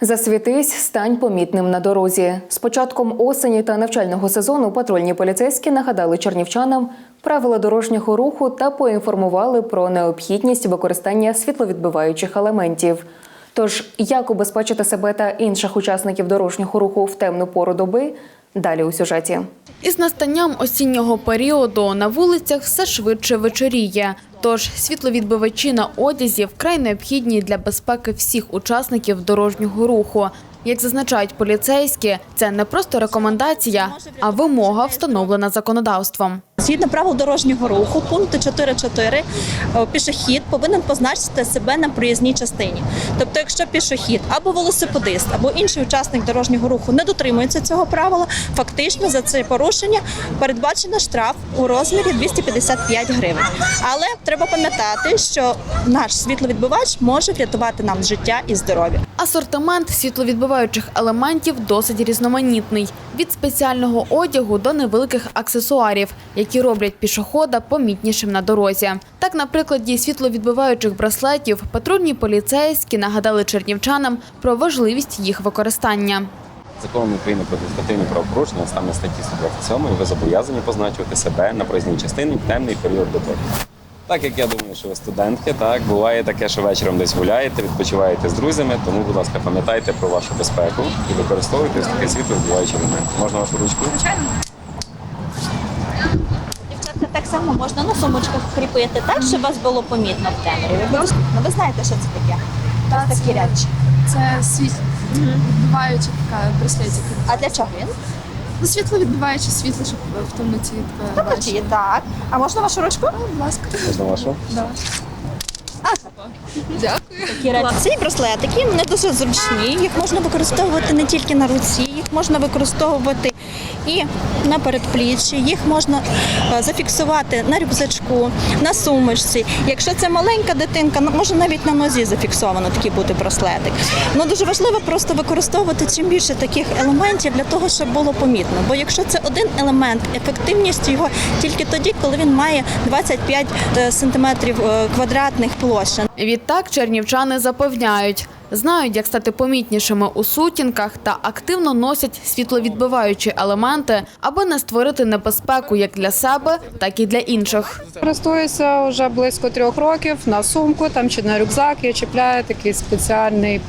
Засвітись, стань помітним на дорозі. З початком осені та навчального сезону патрульні поліцейські нагадали чернівчанам правила дорожнього руху та поінформували про необхідність використання світловідбиваючих елементів. Тож, як убезпечити себе та інших учасників дорожнього руху в темну пору доби? Далі у сюжеті. Із настанням осіннього періоду на вулицях все швидше вечоріє. Тож світловідбивачі на одязі вкрай необхідні для безпеки всіх учасників дорожнього руху. Як зазначають поліцейські, це не просто рекомендація, а вимога, встановлена законодавством. Згідно правил дорожнього руху, пункту 4.4, е, пішохід повинен позначити себе на проїзній частині. Тобто, якщо пішохід або велосипедист, або інший учасник дорожнього руху не дотримується цього правила, фактично за це порушення передбачено штраф у розмірі 255 гривень. Але треба пам'ятати, що наш світловідбивач може врятувати нам життя і здоров'я. Асортимент світловідбиваючих елементів досить різноманітний від спеціального одягу до невеликих аксесуарів, які роблять пішохода помітнішим на дорозі. Так, на прикладі світловідбиваючих браслетів патрульні поліцейські нагадали чернівчанам про важливість їх використання. Законом України про адміністративні правопорушення саме статті 127 ви зобов'язані позначувати себе на проїзній частині в темний період доби. Так як я думаю, що ви студентки, так буває таке, що вечором десь гуляєте, відпочиваєте з друзями, тому, будь ласка, пам'ятайте про вашу безпеку і використовуйте таке світло вбиваючий елемент. Можна вашу ручку? Так само можна на сумочках кріпити так, щоб вас було помітно в темряві. Ви, ну, ви знаєте, що це таке? Ось такі речі. Це світ відбиваюча така браслетик. А для чого він? Ну, світло відбиваюче світло, щоб в темноті тебе бачити. Чи так. А можна вашу ручку? Будь ласка. Можна вашу? Дякую. Такі речі. Ці браслетики вони дуже зручні. Їх можна використовувати не тільки на руці, їх можна використовувати і на передпліччі, їх можна е, зафіксувати на рюкзачку, на сумочці. Якщо це маленька дитинка, ну, може навіть на нозі зафіксовано такий бути браслетик. Ну дуже важливо просто використовувати чим більше таких елементів для того, щоб було помітно. Бо якщо це один елемент, ефективність його тільки тоді, коли він має 25 е, сантиметрів е, квадратних площа. Відтак чернівчани запевняють, знають, як стати помітнішими у сутінках та активно носять світловідбиваючі елементи, аби не створити небезпеку як для себе, так і для інших. Користуюся вже близько трьох років на сумку там чи на рюкзак. Я чіпляю такий спеціальний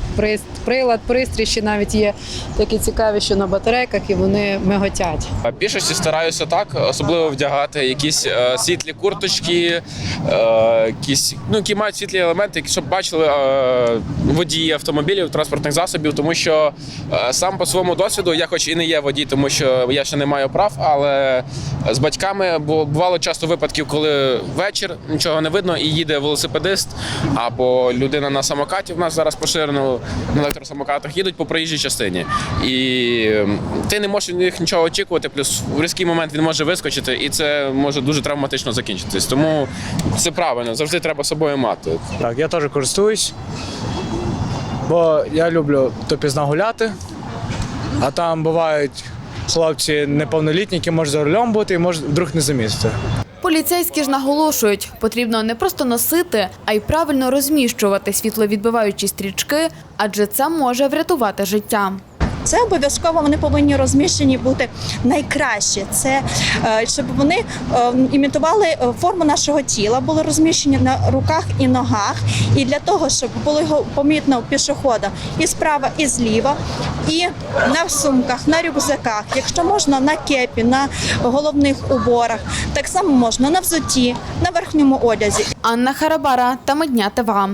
прилад, пристрій, ще навіть є такі цікаві, що на батарейках і вони миготять. А Більшості стараюся так, особливо вдягати якісь е, світлі курточки, е, якісь ну які мають світлі елементи, щоб бачили е, водії автомобілів, транспортних засобів, тому що е, сам по своєму досвіду, я хоч і не є водій, тому що я ще не маю прав, але з батьками бувало часто випадків, коли вечір нічого не видно і їде велосипедист або людина на самокаті. В нас зараз поширено на електросамокатах їдуть по проїжджій частині. І ти не можеш від них нічого очікувати, плюс в різкий момент він може вискочити, і це може дуже травматично закінчитись. Тому це правильно, завжди треба собою мати. Так, я теж користуюсь, бо я люблю допізна гуляти, а там бувають хлопці неповнолітні, які можуть за рулем бути і можуть вдруг не замістити. Поліцейські ж наголошують, потрібно не просто носити, а й правильно розміщувати світловідбиваючі стрічки, адже це може врятувати життя. Це обов'язково вони повинні розміщені бути найкраще. Це е, щоб вони е, імітували е, форму нашого тіла, були розміщені на руках і ногах. І для того, щоб було його помітно пішохода і справа, і зліва, і на сумках, на рюкзаках, якщо можна на кепі, на головних уборах, так само можна на взуті, на верхньому одязі. Анна Харабара та Медня ТВА.